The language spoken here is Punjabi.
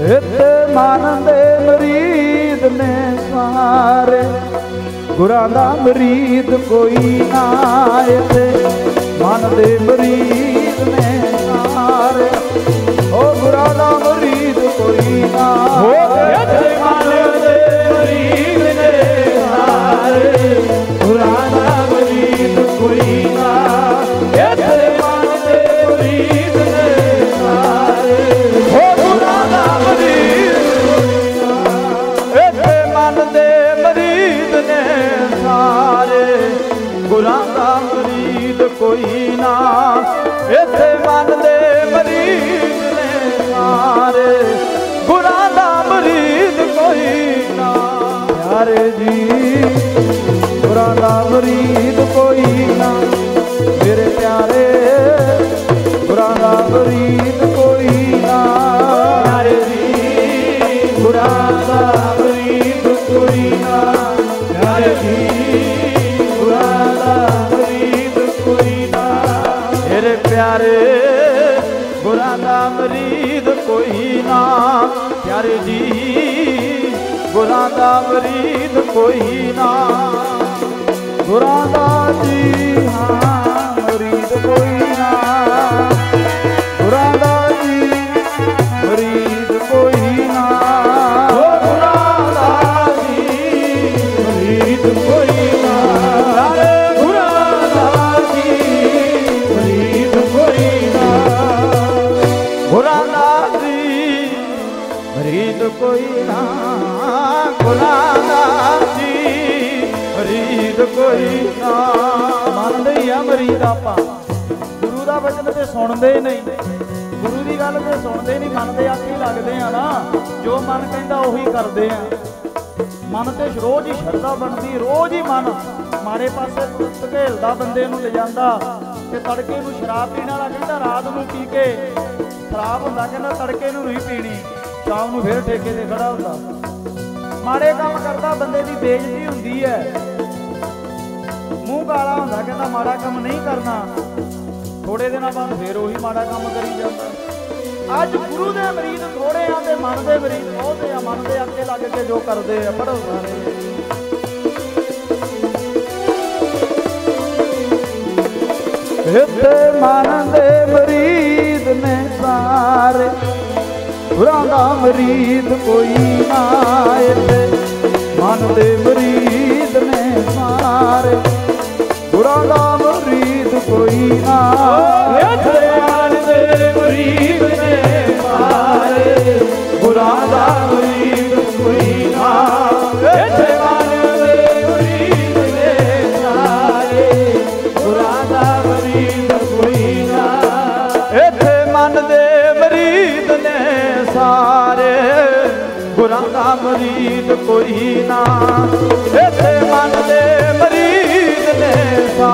ਇੱਥੇ ਮਨ ਦੇ ਮਰੀਦ ਨੇ ਸਾਰੇ ਗੁਰਾਂ ਦਾ ਮਰੀਦ ਕੋਈ ਨਾ ਇੱਥੇ ਮਨ ਦੇ ਮਰੀਦ ਨੇ ਸਾਰੇ ਉਹ ਗੁਰਾਂ ਨਾ। ਇੱਥੇ ਮਨ ਦੇ ਮਰੀਦ ਨੇ ਸਾਰੇ ਗੁਰਾਂ ਦਾ ਮਰੀਦ ਕੋਈ ਨਾ। ਪਿਆਰੇ ਜੀ, ਗੁਰਾਂ ਦਾ ਮਰੀਦ ਕੋਈ ਨਾ। ਮੇਰੇ ਪਿਆਰੇ, ਗੁਰਾਂ ਦਾ ਮਰੀਦ ਕੋਈ ਨਾ। ਪਿਆਰੇ ਜੀ, ਗੁਰਾਂ ਦਾ ਮਰੀਦ ਕੋਈ ਨਾ। ਪਿਆਰੇ ਜੀ ਪਿਆਰੇ ਗੁਰਾਂ ਦਾ ਮਰੀਦ ਕੋਈ ਨਾ। ਪਿਆਰੇ ਜੀ ਗੁਰਾਂ ਦਾ ਮਰੀਦ ਕੋਈ ਨਾ। ਗੁਰਾਂ ਦਾ ਜੀ, ਹਾਂ। ਮਰੀਦ ਕੋਈ ਨਾ ਗੁਰਾਂ ਜੀ। ਮਰੀਦ ਕੋਈ ਨਾ। ਮੰਨਦੇ ਹੀ ਆ ਮਰੀਦ ਆਪਾਂ। ਗੁਰੂ ਦਾ ਬਚਨ ਤੇ ਸੁਣਦੇ ਨਹੀਂ। ਗੁਰੂ ਦੀ ਗੱਲ ਤੇ ਸੁਣਦੇ ਨਹੀਂ ਮੰਨਦੇ ਆਖੀ ਲੱਗਦੇ ਆ ਨਾ। ਜੋ ਮਨ ਕਹਿੰਦਾ ਉਹੀ ਕਰਦੇ ਆ। ਮਨ ਤੇ ਰੋਜ਼ ਹੀ ਸ਼ਰਧਾ ਬਣਦੀ, ਰੋਜ਼ ਹੀ ਮਨ ਮਾਰੇ ਪਾਸੇ ਧਕੇਲਦਾ ਬੰਦੇ ਨੂੰ ਲਿਜਾਂਦਾ ਤੇ ਤੜਕੇ ਨੂੰ ਸ਼ਰਾਬ ਪੀਣ ਵਾਲਾ ਕਹਿੰਦਾ ਰਾਤ ਨੂੰ ਪੀ ਕੇ। ਖਰਾਬ ਹੁੰਦਾ, ਕਹਿੰਦਾ ਤੜਕੇ ਨੂੰ ਨਹੀਂ ਪੀਣੀ। ਸ਼ਾਮ ਨੂੰ ਫੇਰ ਠੇਕੇ ਤੇ ਖੜਾ ਹੁੰਦਾ। ਮਾੜੇ ਕੰਮ ਕਰਦਾ, ਬੰਦੇ ਦੀ ਬੇਇੱਜ਼ਤੀ ਹੁੰਦੀ ਹੈ। ਮੂੰਹ ਕਾਲਾ ਹੁੰਦਾ, ਕਹਿੰਦਾ ਮਾੜਾ ਕੰਮ ਨਹੀਂ ਕਰਨਾ। ਥੋੜੇ ਦਿਨਾਂ ਬਾਅਦ ਫੇਰ ਉਹੀ ਮਾੜਾ ਕੰਮ ਕਰੀ ਜਾਂਦਾ। ਅੱਜ ਗੁਰੂ ਦੇ ਮਰੀਦ ਥੋੜੇ ਆ ਤੇ ਮਨ ਦੇ ਮਰੀਦ ਬਹੁਤੇ ਆ। ਮਨ ਦੇ ਅੱਗੇ ਲੱਗ ਕੇ ਜੋ ਕਰਦੇ ਆ ਪੜੋ ਸਾਰੇ ਇੱਥੇ ਮਨ ਦੇ ਮਰੀਦ ਨੇ ਸਾਰੇ ਗੁਰਾਂ ਦਾ ਮਰੀਦ ਕੋਈ ਨਾ ਇੱਥੇ ਮਨ ਦੇ ਮਰੀਦ ਗੁਰਾਂ ਦਾ ਮਰੀਦ ਕੋਈ ਨਾ। ਇੱਥੇ ਮਨ ਦੇ ਮਰੀਦ ਨੇ ਸਾ